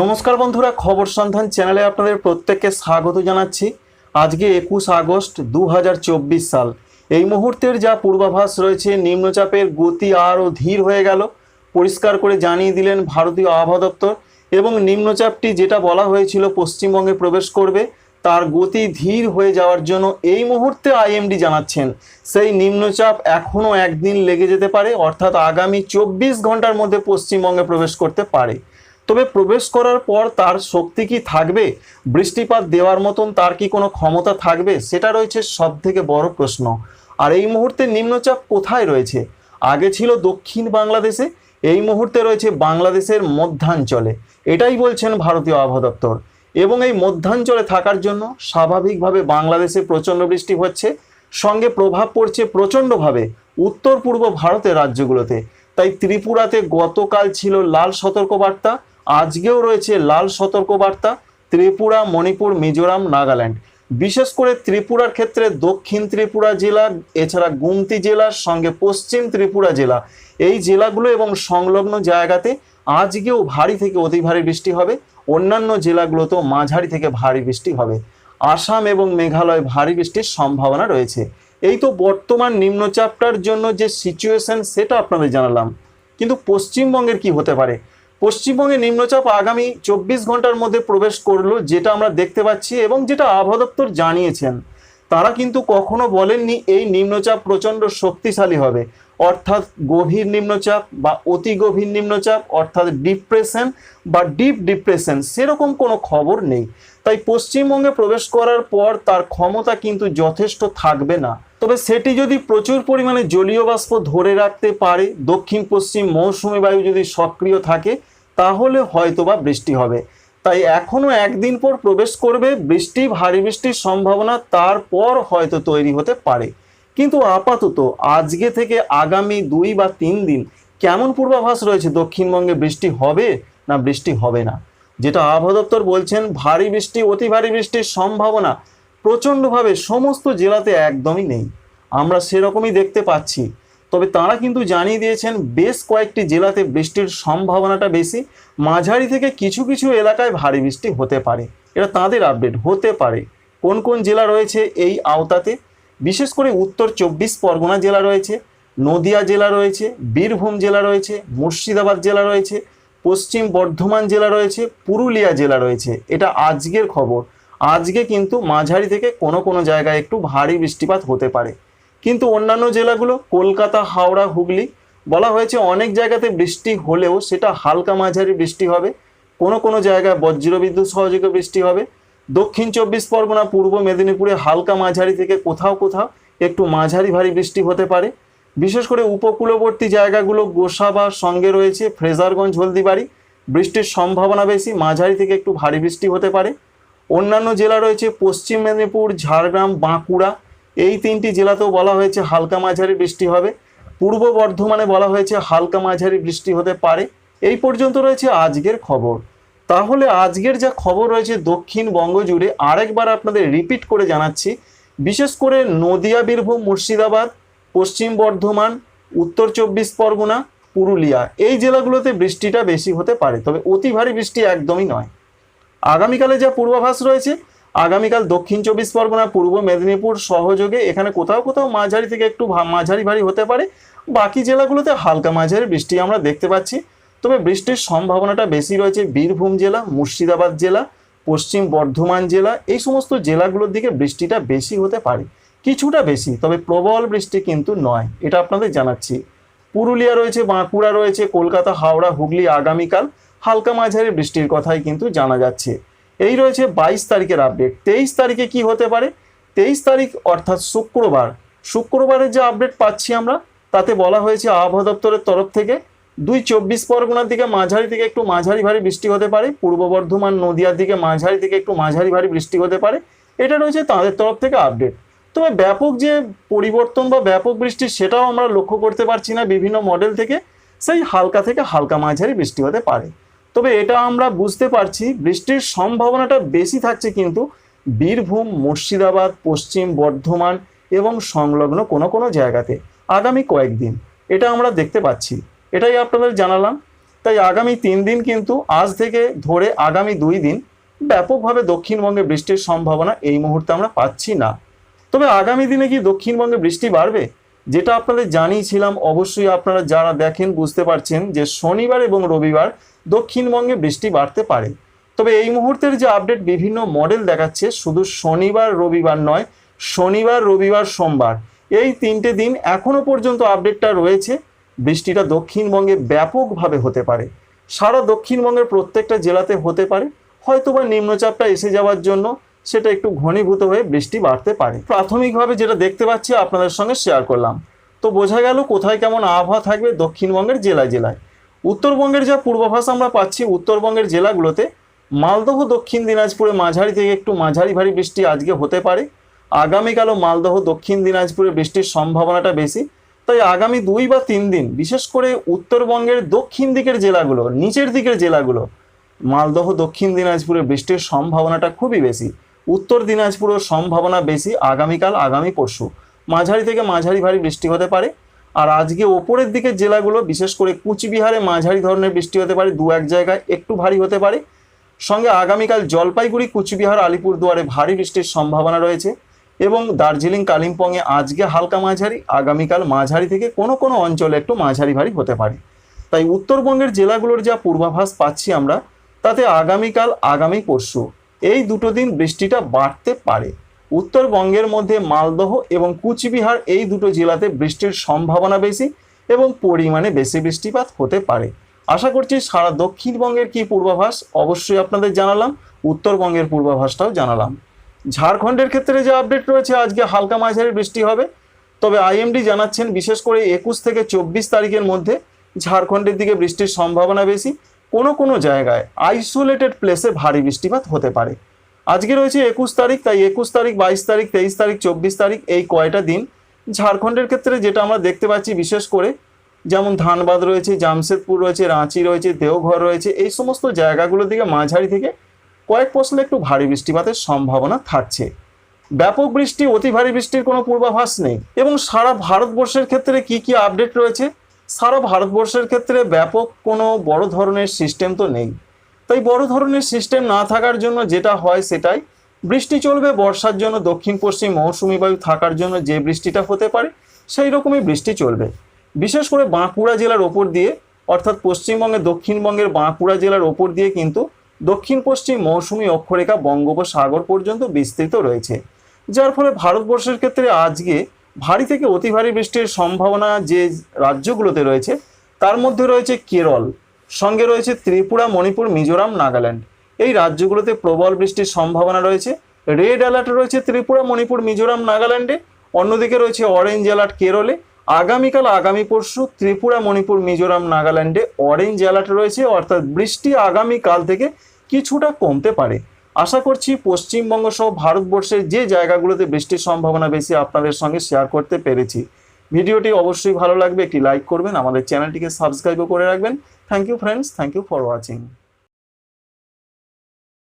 নমস্কার বন্ধুরা, খবর সন্ধান চ্যানেলে আপনাদের প্রত্যেককে স্বাগত জানাচ্ছি। আজকে একুশ আগস্ট দু হাজার চব্বিশ সাল। এই মুহূর্তের যা পূর্বাভাস রয়েছে, নিম্নচাপের গতি আরও ধীর হয়ে গেল। পরিষ্কার করে জানিয়ে দিলেন ভারতীয় আবহাওয়া দপ্তর এবং নিম্নচাপটি যেটা বলা হয়েছিল পশ্চিমবঙ্গে প্রবেশ করবে, তার গতি ধীর হয়ে যাওয়ার জন্য এই মুহূর্তে আইএমডি জানাচ্ছেন। সেই নিম্নচাপ এখনও একদিন লেগে যেতে পারে, অর্থাৎ আগামী চব্বিশ ঘণ্টার মধ্যে পশ্চিমবঙ্গে প্রবেশ করতে পারে। তবে প্রবেশ করার পর তার শক্তি কি থাকবে? বৃষ্টিপাত দেওয়ার মতন তার কি কোনো ক্ষমতা থাকবে? সেটা রয়েছে সব থেকে বড় প্রশ্ন। আর এই মুহূর্তে নিম্নচাপ কোথায় রয়েছে? আগে ছিল দক্ষিণ বাংলাদেশে, এই মুহূর্তে রয়েছে বাংলাদেশের মধ্যাঞ্চলে। এটাই বলছেন ভারতীয় আবহাওয়া দপ্তর। এবং এই মধ্যাঞ্চলে থাকার জন্য স্বাভাবিকভাবে বাংলাদেশে প্রচণ্ড বৃষ্টি হচ্ছে, সঙ্গে প্রভাব পড়ছে প্রচণ্ডভাবে উত্তর পূর্ব ভারতের রাজ্যগুলোতে। তাই ত্রিপুরাতে গতকাল ছিল লাল সতর্কবার্তা আজকেও রয়েছে লাল সতর্কবার্তা, ত্রিপুরা, মণিপুর, মিজোরাম, নাগাল্যান্ড। বিশেষ করে ত্রিপুরার ক্ষেত্রে দক্ষিণ ত্রিপুরা জেলা, এছাড়া গুমতি জেলার সঙ্গে পশ্চিম ত্রিপুরা জেলা। এই জেলাগুলো এবং সংলগ্ন জায়গাতে আজকেও ভারী থেকে অতি ভারী বৃষ্টি হবে। অন্যান্য জেলাগুলোতেও মাঝারি থেকে ভারী বৃষ্টি হবে। আসাম এবং মেঘালয় ভারী বৃষ্টির সম্ভাবনা রয়েছে। এই তো বর্তমান নিম্নচাপটার জন্য যে সিচুয়েশন সেটা আপনাদের জানালাম। কিন্তু পশ্চিমবঙ্গের কি হতে পারে? পশ্চিমবঙ্গে নিম্নচাপ আগামী চব্বিশ ঘণ্টার মধ্যে প্রবেশ করল, যেটা আমরা দেখতে পাচ্ছি এবং যেটা আবহাওয়া দপ্তর জানিয়েছেন। তারা কিন্তু কখনো বলেননি এই নিম্নচাপ প্রচণ্ড শক্তিশালী হবে। অর্থাৎ গভীর নিম্নচাপ বা অতি গভীর নিম্নচাপ, অর্থাৎ ডিপ্রেশন বা ডিপ ডিপ্রেশন, সেরকম কোনো খবর নেই। তাই পশ্চিমবঙ্গে প্রবেশ করার পর তার ক্ষমতা কিন্তু যথেষ্ট থাকবে না। তবে সেটি যদি প্রচুর পরিমাণে জলীয় বাষ্প ধরে রাখতে পারে, দক্ষিণ পশ্চিম মৌসুমি বায়ু যদি সক্রিয় থাকে তাহলে হয়তোবা বৃষ্টি হবে। তাই এখনও একদিন পর প্রবেশ করবে বৃষ্টি, ভারী বৃষ্টির সম্ভাবনা, তারপর হয়তো তৈরি হতে পারে। কিন্তু আপাতত আজকে থেকে আগামী দুই বা তিন দিন কেমন পূর্বাভাস রয়েছে? দক্ষিণবঙ্গে বৃষ্টি হবে না বৃষ্টি হবে না? যেটা আবহাওয়া দপ্তর বলছেন, ভারী বৃষ্টি, অতি ভারী বৃষ্টির সম্ভাবনা প্রচণ্ডভাবে সমস্ত জেলাতে একদমই নেই। আমরা সেরকমই দেখতে পাচ্ছি। তবে তারা কিন্তু জানিয়ে দিয়েছেন, বেশ কয়েকটি জেলাতে বৃষ্টির সম্ভাবনাটা বেশি। মাঝারি থেকে কিছু কিছু এলাকায় ভারী বৃষ্টি হতে পারে। এটা তাদের আপডেট, হতে পারে। কোন কোন জেলা রয়েছে এই আওতাতে? বিশেষ করে উত্তর চব্বিশ পরগনা জেলা রয়েছে, নদিয়া জেলা রয়েছে, বীরভূম জেলা রয়েছে, মুর্শিদাবাদ জেলা রয়েছে, পশ্চিম বর্ধমান জেলা রয়েছে, পুরুলিয়া জেলা রয়েছে। এটা আজকের খবর। আজকে কিন্তু মাঝারি থেকে কোনো কোনো জায়গায় একটু ভারী বৃষ্টিপাত হতে পারে। কিন্তু অন্যান্য জেলাগুলো, কলকাতা, হাওড়া, হুগলি, বলা হয়েছে অনেক জায়গাতে বৃষ্টি হলেও সেটা হালকা মাঝারি বৃষ্টি হবে। কোনো কোনো জায়গায় বজ্রবিদ্যুৎ সহযোগে বৃষ্টি হবে। দক্ষিণ চব্বিশ পরগনা, পূর্ব মেদিনীপুরে হালকা মাঝারি থেকে কোথাও কোথাও একটু মাঝারি ভারী বৃষ্টি হতে পারে। বিশেষ করে উপকূলবর্তী জায়গাগুলো গোসাবা সঙ্গে রয়েছে ফ্রেজারগঞ্জ, হলদিবাড়ি। বৃষ্টির সম্ভাবনা বেশি, মাঝারি থেকে একটু ভারী বৃষ্টি হতে পারে। অন্যান্য জেলা রয়েছে পশ্চিম মেদিনীপুর, ঝাড়গ্রাম, বাঁকুড়া এই তিনটি জেলাতেও বলা হয়েছে হালকা মাঝারি বৃষ্টি হবে। পূর্ব বর্ধমানে বলা হয়েছে হালকা মাঝারি বৃষ্টি হতে পারে। এই পর্যন্ত রয়েছে আজকের খবর। তাহলে আজকের যা খবর রয়েছে দক্ষিণবঙ্গ জুড়ে, আরেকবার আপনাদের রিপিট করে জানাচ্ছি। বিশেষ করে নদিয়া, বীরভূম, মুর্শিদাবাদ, পশ্চিম বর্ধমান, উত্তর চব্বিশ পরগনা, পুরুলিয়া এই জেলাগুলোতে বৃষ্টিটা বেশি হতে পারে। তবে অতি ভারী বৃষ্টি একদমই নয়। আগামীকালে যা পূর্বাভাস রয়েছে আগামীকাল দক্ষিণ চব্বিশ পরগনা, পূর্ব মেদিনীপুর সহযোগে এখানে কোথাও কোথাও মাঝারি থেকে একটু মাঝারি ভারী হতে পারে। বাকি জেলাগুলোতে হালকা মাঝারি বৃষ্টি আমরা দেখতে পাচ্ছি। তবে বৃষ্টির সম্ভাবনাটা বেশি রয়েছে বীরভূম জেলা, মুর্শিদাবাদ জেলা, পশ্চিম বর্ধমান জেলা। এই সমস্ত জেলাগুলোর দিকে বৃষ্টিটা বেশি হতে পারে। কিছুটা বেশি, তবে প্রবল বৃষ্টি কিন্তু নয়, এটা আপনাদের জানাচ্ছি। পুরুলিয়া রয়েছে, বাঁকুড়া রয়েছে, কলকাতা, হাওড়া, হুগলি আগামীকাল হালকা মাঝারি বৃষ্টির কথাই কিন্তু জানা যাচ্ছে। এই রয়েছে বাইশ তারিখের আপডেট তেইশ তারিখে কি হতে পারে? তেইশ তারিখ অর্থাৎ শুক্রবার। শুক্রবারের যে আপডেট পাচ্ছি আমরা, তাতে বলা হয়েছে আবহাওয়া দপ্তরের তরফ থেকে, দুই চব্বিশ পরগনার দিকে মাঝারি থেকে একটু মাঝারি ভারী বৃষ্টি হতে পারে, পূর্ব বর্ধমান নদিয়ার দিকে মাঝারি থেকে একটু মাঝারি ভারী বৃষ্টি হতে পারে, এটা রয়েছে তাদের তরফ থেকে আপডেট তবে ব্যাপক যে পরিবর্তন বা ব্যাপক বৃষ্টি, সেটাও আমরা লক্ষ্য করতে পারছি না বিভিন্ন মডেল থেকে, সেই হালকা থেকে হালকা মাঝারি বৃষ্টি হতে পারে। তবে এটা আমরা বুঝতে পারছি, বৃষ্টির সম্ভাবনাটা বেশি থাকছে কিন্তু বীরভূম, মুর্শিদাবাদ, পশ্চিম বর্ধমান এবং সংলগ্ন কোনো কোনো জায়গাতে আগামী কয়েকদিন। এটা আমরা দেখতে পাচ্ছি। এটাই আপনাদের জানালাম। তাই আগামী তিন দিন কিন্তু আজ থেকে ধরে আগামী দুই দিন ব্যাপকভাবে দক্ষিণবঙ্গে বৃষ্টির সম্ভাবনা এই মুহূর্তে আমরা পাচ্ছি না। তবে আগামী দিনে কি দক্ষিণবঙ্গে বৃষ্টি বাড়বে? যেটা আপনাদের জানিয়েছিলাম, অবশ্যই আপনারা যারা দেখেন বুঝতে পারছেন যে শনিবার এবং রবিবার দক্ষিণবঙ্গে বৃষ্টি বাড়তে পারে। তবে এই মুহূর্তের যে আপডেট বিভিন্ন মডেল দেখাচ্ছে, শুধু শনিবার, রবিবার নয়, শনিবার, রবিবার, সোমবার, এই তিনটে দিন এখনও পর্যন্ত আপডেটটা রয়েছে। বৃষ্টিটা দক্ষিণবঙ্গে ব্যাপকভাবে হতে পারে। সারা দক্ষিণবঙ্গের প্রত্যেকটা জেলাতে হতে পারে। হয়তোবা নিম্নচাপটা এসে যাওয়ার জন্য সেটা একটু ঘনীভূত হয়ে বৃষ্টি বাড়তে পারে। প্রাথমিকভাবে যেটা দেখতে পাচ্ছি, আপনাদের সঙ্গে শেয়ার করলাম। তো বোঝা গেল কোথায় কেমন আবহাওয়া থাকবে দক্ষিণবঙ্গের জেলায় জেলায়। উত্তরবঙ্গের যা পূর্বাভাস আমরা পাচ্ছি, উত্তরবঙ্গের জেলাগুলোতে মালদহ, দক্ষিণ দিনাজপুরে মাঝারি থেকে একটু মাঝারি ভারী বৃষ্টি আজকে হতে পারে। আগামীকালও মালদহ, দক্ষিণ দিনাজপুরে বৃষ্টির সম্ভাবনাটা বেশি। তাই আগামী দুই বা তিন দিন, বিশেষ করে উত্তরবঙ্গের দক্ষিণ দিকের জেলাগুলো, নিচের দিকের জেলাগুলো, মালদহ, দক্ষিণ দিনাজপুরে বৃষ্টির সম্ভাবনাটা খুবই বেশি। উত্তর দিনাজপুরের সম্ভাবনা বেশি আগামীকাল, আগামী পরশু। মাঝারি থেকে মাঝারি ভারী বৃষ্টি হতে পারে। আর আজকে ওপরের দিকের জেলাগুলো, বিশেষ করে কুচবিহারে মাঝারি ধরনের বৃষ্টি হতে পারে, দু এক জায়গায় একটু ভারী হতে পারে। সঙ্গে আগামীকাল জলপাইগুড়ি, কুচবিহার, আলিপুরদুয়ারে ভারী বৃষ্টির সম্ভাবনা রয়েছে এবং দার্জিলিং, কালিম্পংয়ে আজকে হালকা মাঝারি, আগামীকাল মাঝারি থেকে কোনো কোনো অঞ্চলে একটু মাঝারি ভারী হতে পারে। তাই উত্তরবঙ্গের জেলাগুলোর যা পূর্বাভাস পাচ্ছি আমরা, তাতে আগামীকাল, আগামী পরশু এই দুটো দিন বৃষ্টিটা বাড়তে পারে। উত্তরবঙ্গের মধ্যে মালদহ এবং কুচবিহার এই দুটো জেলাতে বৃষ্টির সম্ভাবনা বেশি এবং পরিমাণে বেশি বৃষ্টিপাত হতে পারে। আশা করছি সারা দক্ষিণবঙ্গের কি পূর্বাভাস অবশ্যই আপনাদের জানালাম, উত্তরবঙ্গের পূর্বাভাসটাও জানালাম। ঝাড়খণ্ডের ক্ষেত্রে যে আপডেট রয়েছে, আজকে হালকা মাঝারি বৃষ্টি হবে। তবে আইএমডি জানাচ্ছেন, বিশেষ করে একুশ থেকে চব্বিশ তারিখের মধ্যে ঝাড়খণ্ডের দিকে বৃষ্টির সম্ভাবনা বেশি। কোনো কোনো জায়গায় আইসোলেটেড প্লেসে ভারী বৃষ্টিপাত হতে পারে। আজকে রয়েছে একুশ তারিখ, তাই একুশ তারিখ, বাইশ তারিখ, তেইশ তারিখ, চব্বিশ তারিখ এই কয়টা দিন ঝাড়খণ্ডের ক্ষেত্রে যেটা আমরা দেখতে পাচ্ছি বিশেষ করে যেমন ধানবাদ রয়েছে, জামশেদপুর রয়েছে, রাঁচি রয়েছে, দেওঘর রয়েছে, এই সমস্ত জায়গাগুলোর দিকে মাঝারি থেকে কয়েক পশলে একটু ভারী বৃষ্টিপাতের সম্ভাবনা থাকছে। ব্যাপক বৃষ্টি, অতি ভারী বৃষ্টির কোনো পূর্বাভাস নেই। এবং সারা ভারতবর্ষের ক্ষেত্রে কি কি আপডেট রয়েছে সারা ভারতবর্ষের ক্ষেত্রে ব্যাপক কোনো বড় ধরনের সিস্টেম তো নেই। তাই বড় ধরনের সিস্টেম না থাকার জন্য যেটা হয় সেটাই, বৃষ্টি চলবে বর্ষার জন্য দক্ষিণ পশ্চিম মৌসুমি বায়ু থাকার জন্য যে বৃষ্টিটা হতে পারে, সেই রকমই বৃষ্টি চলবে। বিশেষ করে বাঁকুড়া জেলার ওপর দিয়ে, অর্থাৎ পশ্চিমবঙ্গে, দক্ষিণবঙ্গের বাঁকুড়া জেলার ওপর দিয়ে কিন্তু দক্ষিণ পশ্চিম মৌসুমি অক্ষরেখা বঙ্গোপসাগর পর্যন্ত বিস্তৃত রয়েছে। যার ফলে ভারতবর্ষের ক্ষেত্রে আজকে ভারী থেকে অতি ভারী বৃষ্টির সম্ভাবনা যে রাজ্যগুলোতে রয়েছে, তার মধ্যে রয়েছে কেরল, সঙ্গে রয়েছে ত্রিপুরা, মণিপুর, মিজোরাম, নাগাল্যান্ড। এই রাজ্যগুলোতে প্রবল বৃষ্টির সম্ভাবনা রয়েছে। রেড অ্যালার্ট রয়েছে ত্রিপুরা, মণিপুর, মিজোরাম, নাগাল্যান্ডে। অন্যদিকে রয়েছে অরেঞ্জ অ্যালার্ট কেরলে। আগামীকাল, আগামী পরশু ত্রিপুরা, মণিপুর, মিজোরাম, নাগাল্যান্ডে অরেঞ্জ অ্যালার্ট রয়েছে। অর্থাৎ বৃষ্টি আগামীকাল থেকে কিছুটা কমতে পারে। আশা করছি পশ্চিমবঙ্গ সহ ভারতবর্ষের যে জায়গাগুলোতে বৃষ্টির সম্ভাবনা বেশি আপনাদের সঙ্গে শেয়ার করতে পেরেছি। ভিডিওটি অবশ্যই ভালো লাগবে, একটি লাইক করবেন, আমাদের চ্যানেলটিকে সাবস্ক্রাইবও করে রাখবেন। Thank you friends thank you for watching